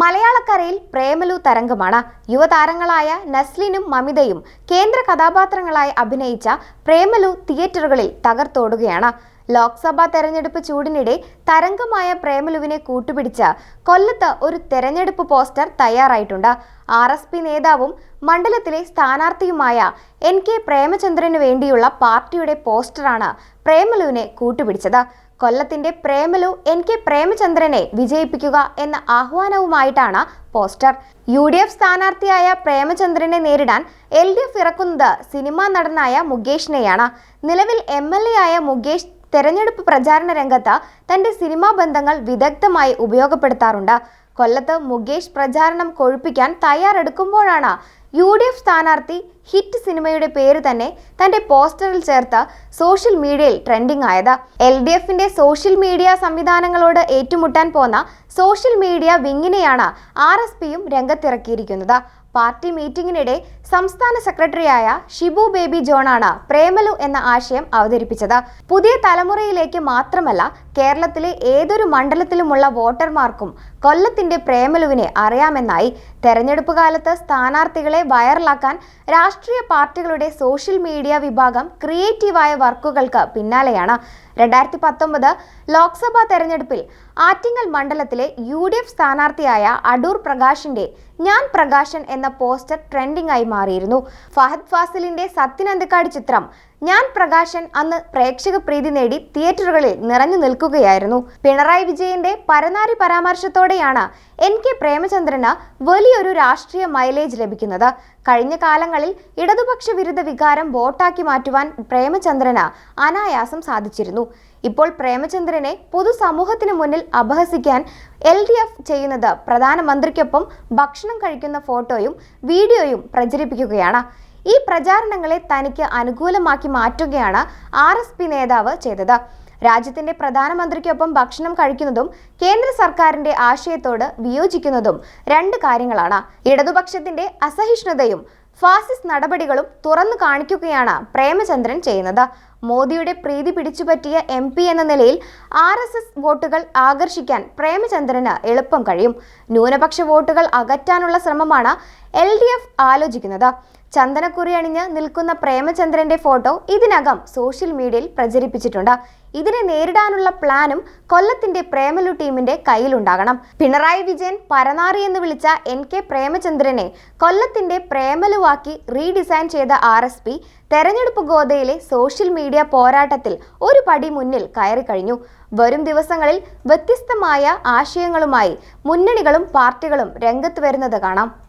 മലയാളക്കരയിൽ പ്രേമലു തരംഗമാണ്. യുവതാരങ്ങളായ നസ്ലിനും മമിതയും കേന്ദ്ര കഥാപാത്രങ്ങളായി അഭിനയിച്ച പ്രേമലു തിയേറ്ററുകളിൽ തകർത്തോടുകയാണ്. ലോക്സഭാ തെരഞ്ഞെടുപ്പ് ചൂടിനിടെ തരംഗമായ പ്രേമലുവിനെ കൂട്ടുപിടിച്ച് കൊല്ലത്ത് ഒരു തെരഞ്ഞെടുപ്പ് പോസ്റ്റർ തയ്യാറായിട്ടുണ്ട്. ആർ എസ് പി നേതാവും മണ്ഡലത്തിലെ സ്ഥാനാർത്ഥിയുമായ എൻ കെ പ്രേമചന്ദ്രനു വേണ്ടിയുള്ള പാർട്ടിയുടെ പോസ്റ്ററാണ് പ്രേമലുവിനെ കൂട്ടുപിടിച്ചത്. കൊല്ലത്തിന്റെ പ്രേമലു എൻ കെ പ്രേമചന്ദ്രനെ വിജയിപ്പിക്കുക എന്ന ആഹ്വാനവുമായിട്ടാണ് പോസ്റ്റർ. യു ഡി എഫ് സ്ഥാനാർത്ഥിയായ പ്രേമചന്ദ്രനെ നേരിടാൻ എൽ ഡി എഫ് ഇറക്കുന്നത് സിനിമാ നടനായ മുകേഷിനെയാണ്. നിലവിൽ എം എൽ എ ആയ മുകേഷ് തെരഞ്ഞെടുപ്പ് പ്രചാരണ രംഗത്ത് തന്റെ സിനിമാ ബന്ധങ്ങൾ വിദഗ്ധമായി ഉപയോഗപ്പെടുത്താറുണ്ട്. കൊല്ലത്ത് മുകേഷ് പ്രചാരണം കൊഴുപ്പിക്കാൻ തയ്യാറെടുക്കുമ്പോഴാണ് യു ഡി എഫ് സ്ഥാനാർത്ഥി ഹിറ്റ് സിനിമയുടെ പേര് തന്നെ തന്റെ പോസ്റ്ററിൽ ചേർത്ത സോഷ്യൽ മീഡിയയിൽ ട്രെൻഡിംഗ് ആയത്. എൽ ഡി എഫിന്റെ സോഷ്യൽ മീഡിയ സംവിധാനങ്ങളോട് ഏറ്റുമുട്ടാൻ പോന്ന സോഷ്യൽ മീഡിയ വിങ്ങിനെയാണ് ആർ എസ് പിയും രംഗത്തിറക്കിയിരിക്കുന്നത്. പാർട്ടി മീറ്റിംഗിനിടെ സംസ്ഥാന സെക്രട്ടറിയായ ഷിബു ബേബി ജോണാണ് പ്രേമലു എന്ന ആശയം അവതരിപ്പിച്ചത്. പുതിയ തലമുറയിലേക്ക് മാത്രമല്ല കേരളത്തിലെ ഏതൊരു മണ്ഡലത്തിലുമുള്ള വോട്ടർമാർക്കും കൊല്ലത്തിന്റെ പ്രേമലുവിനെ അറിയാമെന്നായി തെരഞ്ഞെടുപ്പ് കാലത്ത് സ്ഥാനാർത്ഥികളെ വൈറലാക്കാൻ രാഷ്ട്രീയ പാർട്ടികളുടെ സോഷ്യൽ മീഡിയ വിഭാഗം ക്രിയേറ്റീവായ വർക്കുകൾക്ക് പിന്നാലെയാണ്. രണ്ടായിരത്തി പത്തൊമ്പത് ലോക്സഭാ തെരഞ്ഞെടുപ്പിൽ ആറ്റിങ്ങൽ മണ്ഡലത്തിലെ യു ഡി എഫ് സ്ഥാനാർത്ഥിയായ അടൂർ പ്രകാശിന്റെ ഞാൻ പ്രകാശൻ എന്ന പോസ്റ്റർ ട്രെൻഡിംഗ് ആയി മാറിയിരുന്നു. ഫഹദ് ഫാസിലിന്റെ സത്യനന്ദക്കാട് ചിത്രം ഞാൻ പ്രകാശൻ അന്ന് പ്രേക്ഷക പ്രീതി നേടി തിയേറ്ററുകളിൽ നിറഞ്ഞു നിൽക്കുകയായിരുന്നു. പിണറായി വിജയന്റെ പരനാരി പരാമർശത്തോടെയാണ് എൻ കെ പ്രേമചന്ദ്രന് വലിയൊരു രാഷ്ട്രീയ മൈലേജ് ലഭിക്കുന്നത്. കഴിഞ്ഞ കാലങ്ങളിൽ ഇടതുപക്ഷ വിരുദ്ധ വികാരം വോട്ടാക്കി മാറ്റുവാൻ പ്രേമചന്ദ്രന് അനായാസം സാധിച്ചിരുന്നു. ഇപ്പോൾ പ്രേമചന്ദ്രനെ പൊതുസമൂഹത്തിന് മുന്നിൽ അപഹസിക്കാൻ എൽ ഡി എഫ് ചെയ്യുന്നത് പ്രധാനമന്ത്രിക്കൊപ്പം ഭക്ഷണം കഴിക്കുന്ന ഫോട്ടോയും വീഡിയോയും പ്രചരിപ്പിക്കുകയാണ്. ഈ പ്രചാരണങ്ങളെ തനിക്ക് അനുകൂലമാക്കി മാറ്റുകയാണ് ആർ നേതാവ് ചെയ്തത്. രാജ്യത്തിന്റെ പ്രധാനമന്ത്രിക്കൊപ്പം ഭക്ഷണം കഴിക്കുന്നതും കേന്ദ്ര സർക്കാരിന്റെ ആശയത്തോട് വിയോജിക്കുന്നതും രണ്ട് കാര്യങ്ങളാണ്. ഇടതുപക്ഷത്തിന്റെ അസഹിഷ്ണുതയും ഫാസിസ്റ്റ് നടപടികളും തുറന്നു കാണിക്കുകയാണ് പ്രേമചന്ദ്രൻ ചെയ്യുന്നത്. മോദിയുടെ പ്രീതി പിടിച്ചുപറ്റിയ എം പി എന്ന നിലയിൽ ആർ എസ് എസ് വോട്ടുകൾ ആകർഷിക്കാൻ പ്രേമചന്ദ്രന് എളുപ്പം കഴിയും. ന്യൂനപക്ഷ വോട്ടുകൾ അകറ്റാനുള്ള ശ്രമമാണ് എൽ ഡി എഫ് ആലോചിക്കുന്നത്. ചന്ദനക്കുറി അണിഞ്ഞ് നിൽക്കുന്ന പ്രേമചന്ദ്രന്റെ ഫോട്ടോ ഇതിനകം സോഷ്യൽ മീഡിയയിൽ പ്രചരിപ്പിച്ചിട്ടുണ്ട്. ഇതിനെ നേരിടാനുള്ള പ്ലാനും കൊല്ലത്തിന്റെ പ്രേമലു ടീമിന്റെ കയ്യിലുണ്ടാകണം. പിണറായി വിജയൻ പരനാറി എന്ന് വിളിച്ച എൻ കെ പ്രേമചന്ദ്രനെ കൊല്ലത്തിന്റെ പ്രേമലുവാക്കി റീഡിസൈൻ ചെയ്ത ആർ എസ് പി തെരഞ്ഞെടുപ്പ് ഗോതയിലെ സോഷ്യൽ മീഡിയ പോരാട്ടത്തിൽ ഒരു പടി മുന്നിൽ കയറി കഴിഞ്ഞു. വരും ദിവസങ്ങളിൽ വ്യത്യസ്തമായ ആശയങ്ങളുമായി മുന്നണികളും പാർട്ടികളും രംഗത്ത് വരുന്നത് കാണാം.